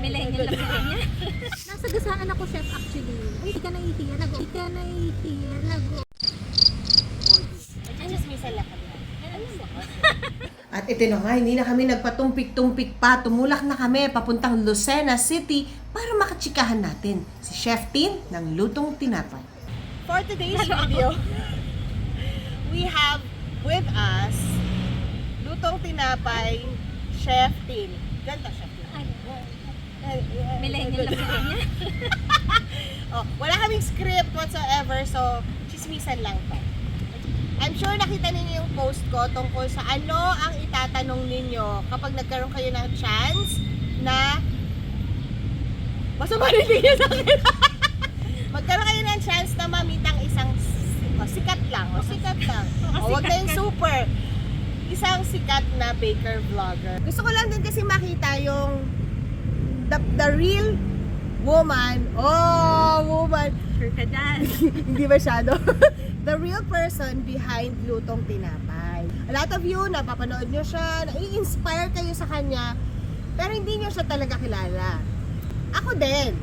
Millennial sa niya. Nasa gasaan ako, chef, actually. Uy, di ka nahihiya. Nag- di ka nahihiya. Nag- Chismisan lang kami. Ano mo? At ito na nga, hindi na kami nagpatumpik-tumpik pa. Tumulak na kami papuntang Lucena City para makachikahan natin si Chef Tin ng Lutong Tinapay. For today's video, we have with us Lutong Tinapay Chef Tin. Ganda Chef Tin. Millennial sa niya. Oh, wala kaming script whatsoever, so chismisan lang to. I'm sure nakita ninyo yung post ko tungkol sa ano ang itatanong ninyo kapag nagkaroon kayo ng chance na masama rin niyo sa akin. Magkaroon kayo ng chance na mamit ang isang s- o, sikat lang, o sikat lang. O, wag na yung super. Isang sikat na baker vlogger. Gusto ko lang din kasi makita yung the, the real woman. Oh, woman. Sure ka dyan. Hindi masyado. the real person behind Lutong Tinapay. A lot of you, napapanood nyo siya, nai-inspire kayo sa kanya, pero hindi nyo siya talaga kilala. Ako din.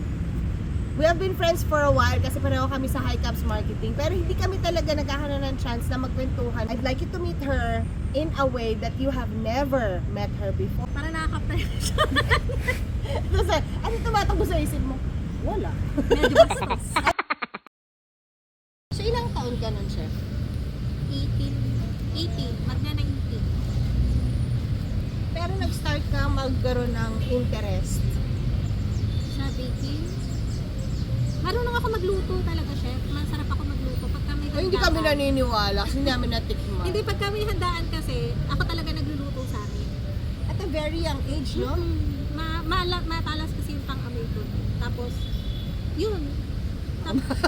We have been friends for a while kasi pareho kami sa High Caps Marketing, pero hindi kami talaga nagkakaroon ng chance na magkwentuhan. I'd like you to meet her in a way that you have never met her before. Para nakakaptayo siya. Tapos, ano tumatakbo sa isip mo? Wala. Medyo bastos. So, ilang taon ka nun, chef? 18. 18. Magna 19. Pero nag-start ka magkaroon ng interest. Sa baking. Marunong ako magluto talaga, chef. Masarap ako magluto. Pag kami Ay, hindi kami handaan- naniniwala kasi hindi namin natikman. Hindi, pag kami handaan kasi, ako talaga nagluluto sa amin. At a very young age, no? Mm, ma mala matalas kasi yung pang-amoy ko. Tapos, yun. Tapos,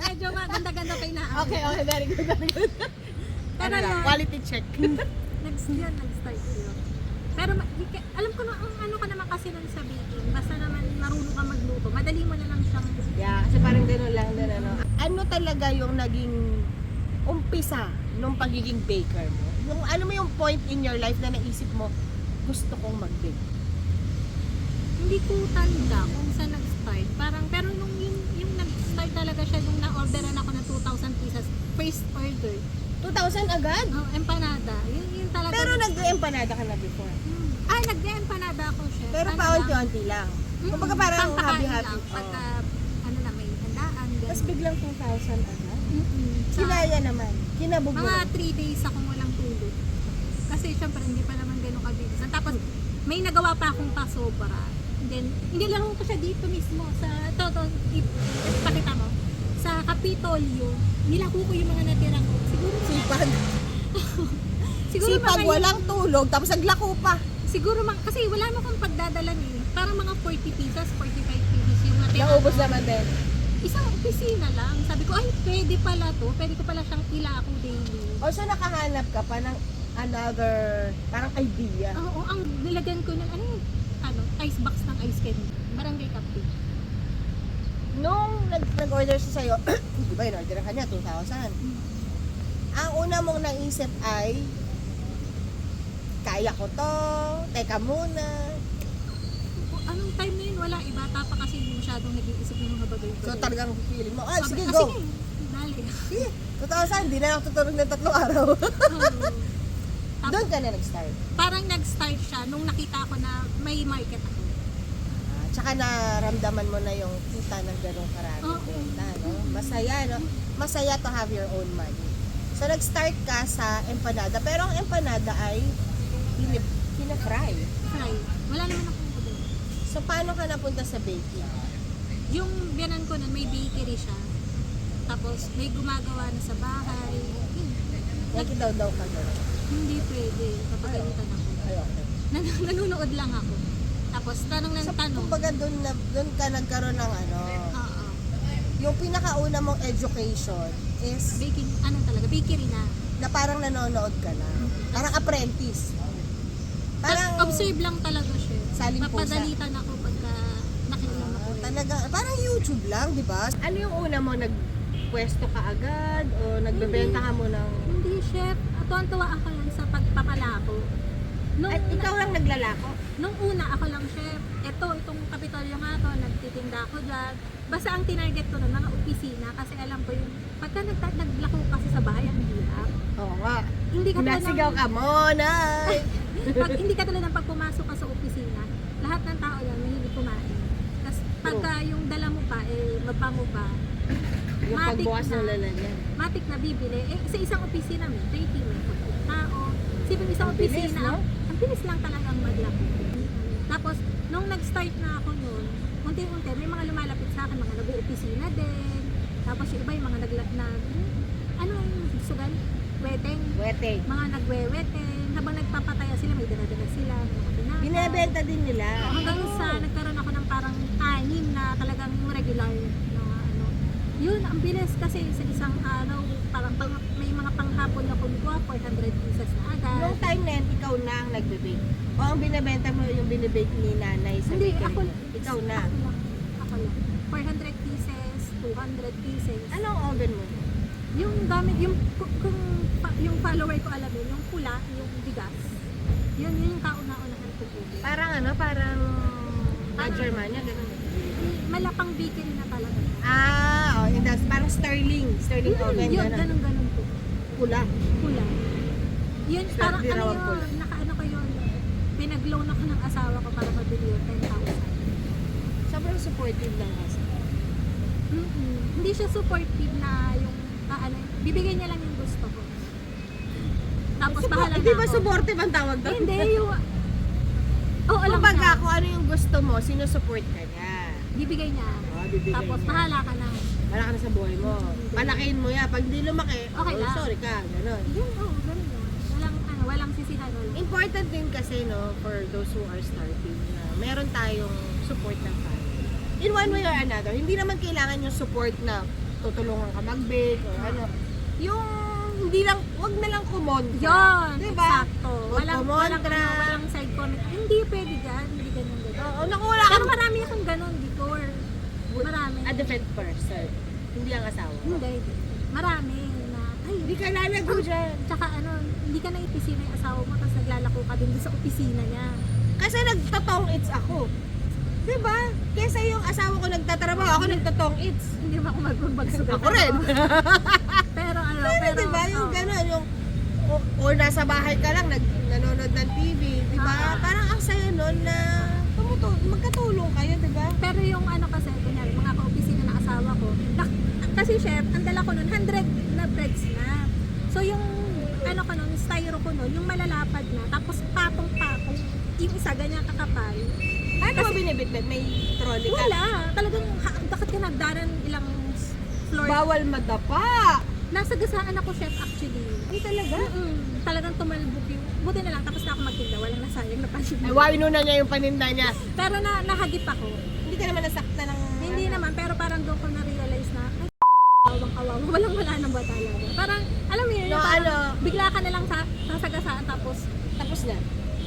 medyo maganda-ganda pa yung naamoy. Okay, okay, very good, very good. Pero Ano lang, quality check. next yun, nag-start yun. Pero ma- alam ko na, ang ano ka naman kasi nun sa baking, basta naman marunong ka magluto, madali mo na lang siyang yeah, kasi parang gano'n lang din, ano. Ano talaga yung naging umpisa nung pagiging baker mo? Yung, ano mo yung point in your life na naisip mo, gusto kong mag-bake? hindi ko tanda kung saan nag-start. Parang, pero nung yung, yung nag-start talaga siya nung na-orderan ako ng 2,000 pieces, first order. 2,000 agad? Oh, empanada. Yun, yun talaga. Pero nag-empanada ka na before. Hmm. Ah, nag-empanada ako siya. Pero Ano paunti-unti lang. lang? Kumbaga Mm, parang happy-happy. lang. Pagka, ano na, may handaan. Tapos biglang 2,000 agad? Mm-mm. Sa Kinaya naman. Kinabog mga 3 days akong walang tulog. Kasi syempre, hindi pa naman ganun kabilisan. Tapos, may nagawa pa akong pasobra. And then, inilaro ko siya dito mismo sa, to, to, i- ipakita mo. Sa Kapitolyo, nilako ko yung mga natira ko. Siguro, Sipag. siguro Sipag, mga- walang tulog, tapos naglako pa. Siguro, mga, kasi wala mo kang pagdadalan eh. Parang mga 40 pieces, 45 pieces yung natira. Naubos ko. naman din. Isang opisina lang. Sabi ko, ay, pwede pala to. Pwede ko pala siyang ilako daily. O so nakahanap ka pa ng another, parang idea. Oo, ang nilagyan ko ng ano, ano, ice box ng ice candy. Barangay Captain. Nung nag- nag-order siya sa'yo, di ba in-order ka niya, 2,000. Ang una mong naisip ay, kaya ko to, teka muna. O, Anong time na yun? Wala. Ibata pa kasi hindi masyadong nag-iisip ng mga bagay So talagang feeling mo, ay sige "Ah, go. Sige, dali. Sige, 2,000, di na ako tutulog ng tatlong araw. Oo. Tapos, Doon ka na nag-start. parang nag-start siya nung nakita ko na may market ako. Ah, tsaka naramdaman mo na yung kita ng ganong karaming Oo. benta, no? Masaya, no? Masaya to have your own money. So, nag-start ka sa empanada. Pero ang empanada ay pinip, pinafry. Fry. Wala naman akong order. So, paano ka napunta sa baking? Yung biyanan ko nun, may bakery siya. Tapos, may gumagawa na sa bahay. Yun. Nakidaw-daw ka doon. Hindi pwede. Papagalitan ako. Nan- nanonood lang ako. Tapos, tanong ng So, tanong. kumbaga doon, na, doon ka nagkaroon ng ano, Oo. yung pinakauna mong education is Baking, ano talaga, bakery na. na parang nanonood ka na. Parang apprentice. Parang, observe lang talaga siya. Saling pusa. Papadalitan ako pagka nakialam ako. Ah, eh. talaga, parang YouTube lang, di ba? Ano yung una mo, nagpwesto ka agad o nagbebenta ka mo ng... Hindi, chef. Tuwan-tuwa ako pagpapalako. Nung, At ikaw lang nag naglalako? Nung una, ako lang chef. Ito, itong Kapitolyo nga to, nagtitinda ako dyan. Basta ang tinarget ko nun, mga opisina, kasi alam ko yung, pagka nag naglako kasi sa bahay, ang hirap. Oo nga. Hindi ka Nasigaw ka muna. pag, hindi ka ng pag pumasok ka sa opisina, lahat ng tao yan, mahilig kumain. Tapos pagka yung dala mo pa, eh, mabango pa, Yung Matik pagbukas ng lalagyan. matik na bibili. Eh, sa isang opisina may 30, may 40 tao. Sipin isang opisina, no? ang, bilis lang talagang maglako. Tapos, nung nag-start na ako noon, unti-unti, may mga lumalapit sa akin, mga nag-opisina din. Tapos yung iba yung mga nagla, na, ano yung sugal? Weteng. Weteng. Mga nagweweteng. Habang nagpapataya sila, may dala-dala sila. Binebenta din nila. Hanggang sa nagkaroon ako ng parang anim na talagang regular. Yun, ang bilis kasi sa isang araw, parang pang, may mga panghapon na kumukuha, 400 pieces na agad. Nung time na yan, ikaw na ang nagbe-bake. O ang binebenta mo yung binibake ni nanay sa Hindi, bakery ako. Ikaw na. Ako lang. Ako lang. 400 pieces, 200 pieces. Anong oven mo? Yung gamit, yung, kung, kung pa- yung follower ko alam yun, yung pula, yung bigas. Yun, yun yung kauna-unahan ko po. Parang ano, parang ah, Germania, ganun. Malapang bakery na talaga. Ah, oh, yun, that's parang Sterling. Sterling oven, yun, ganun. ganun, po. Pula. Pula. Yun, Swerte parang ano yun, pula. nakaano ko yun. Pinag-loan ako ng asawa ko para mabili yun, 10,000. Sobrang supportive lang kasi. Mm-mm. Hindi siya supportive na yung, ah, ano, bibigyan niya lang yung gusto ko. Tapos bahala na Hindi ba ako. supportive ang tawag doon? Hindi, yung, oh, alam Kumbaga, kung ano yung gusto mo, sinusupport ka niya. Bibigay niya. Oh, bibigay Tapos niya. bahala ka na. Wala ka na sa buhay mo. Palakihin mo yan. Pag di lumaki, Okay oh, lang. sorry ka. Ganon. Yun, ganun. Walang, ano, walang sisihan, walang. Important din kasi, no, for those who are starting, na meron tayong support ng family. In one way or another, hindi naman kailangan yung support na tutulungan ka mag-bake or ano. Yung hindi lang, wag na lang kumontra. Yun, Diba? exacto. Huwag Walang, kumontra. walang, ano, walang side comment. Hindi pwede dyan, hindi ganyan ganyan. Oo, naku, wala Pero marami akong ganun before. Marami. a different person. Hindi ang asawa. Hindi. Marami na, ay, Hindi ka lalago dyan. tsaka ano, hindi ka na opisina yung asawa mo, tapos naglalako ka din sa opisina niya. Kasi nagtotong its ako. Diba? Kesa yung asawa ko nagtatrabaho, ako nagtotong its. Hindi mo ako magbagsugal. Ako rin. pero ano, Pero, pero, diba, yung oh. gano'n, yung o, or nasa bahay ka lang, nag, nanonood ng TV, di ba? Ah. Parang ang saya nun na tumutu magkatulong kayo, di ba? Pero yung ano kasi, kunyari, mga ka-opisina na asawa ko, nak- kasi chef, ang dala ko nun, 100 na breads na. So yung, ano ko nun, styro ko nun, yung malalapad na, tapos patong-patong, yung isa ganyan kakapal. Ano mo binibitbit? May trolley ka? Wala, talagang, ha- bakit ka nagdaran ilang floor? Bawal madapa! Nasa gasaan ako chef actually. Ay, talaga? Mm, talagang tumalbog yung, buti na lang, tapos na ako magtinda, walang nasayang na panin. Ay, wow, inuna niya yung paninda niya. Pero na, nahagip ako. Hindi ka naman nasakta ng... Hindi naman, pero parang doon ko na-realize na, ay, awang awawa, walang wala nang ba talaga. Parang, alam mo yun, No, parang ano? bigla ka na lang sa, nasagasaan tapos Tapos na.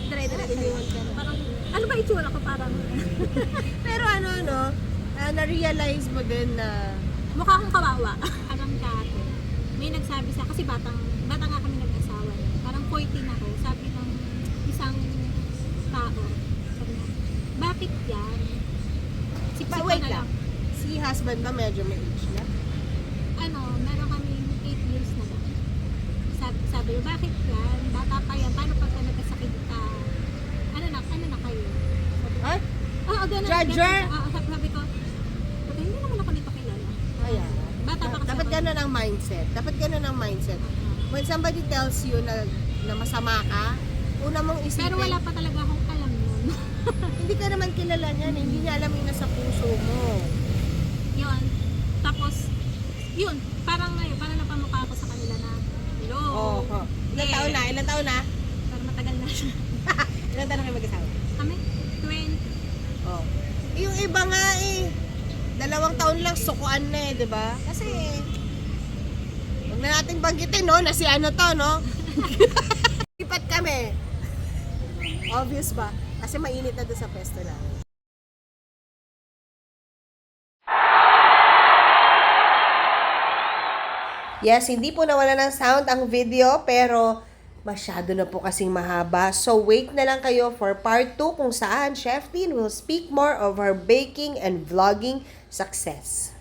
dire-dire iniwan ka na. Parang, ano ba itsura ko parang, Pero ano, ano, ah, na-realize mo din na mukha akong kawawa. Parang dati, may nagsabi sa, kasi batang, bata nga kami nag-asawa. Parang 14 ako, sabi ng isang tao, sabi niya, bakit yan? Pa, Siksik wait lang. Si husband ba medyo may age na? ano, meron kami 8 years na lang. Sabi, sabi ko, bakit yan? Bata pa yan. Paano pagka nagkasakit ka? Ano na, ano na kayo? Sabi ko, Ha? Oo, ganun. Judger? ganun. Oo, sabi, sabi ko, "Buti hindi naman ako nito kilala. Ayan. Bata pa kasi Dapat ako. ganun ang mindset. Dapat ganun ang mindset. When somebody tells you na, na masama ka, una mong isipin, Pero wala pa talaga akong alam. hindi ka naman kilala niyan. eh. Hindi niya alam yung nasa puso mo. yun. Tapos, yun. Parang ngayon, parang napamukha ako sa kanila na, hello. Oo. Oh, Ilan Eh. taon na? Ilan taon na? Pero matagal na siya. Ilan taon na kayo mag-asawa? Kami, 20. Oh. Yung iba nga eh, dalawang taon lang sukuan na eh, di ba? Kasi, huwag na nating banggitin, no, na si ano to, no? Lipat kami. Obvious ba? Kasi mainit na doon sa pwesto namin. Yes, hindi po nawala ng sound ang video, pero Masyado na po kasing mahaba, so wait na lang kayo for part 2 kung saan Chef Tin will speak more of her baking and vlogging success.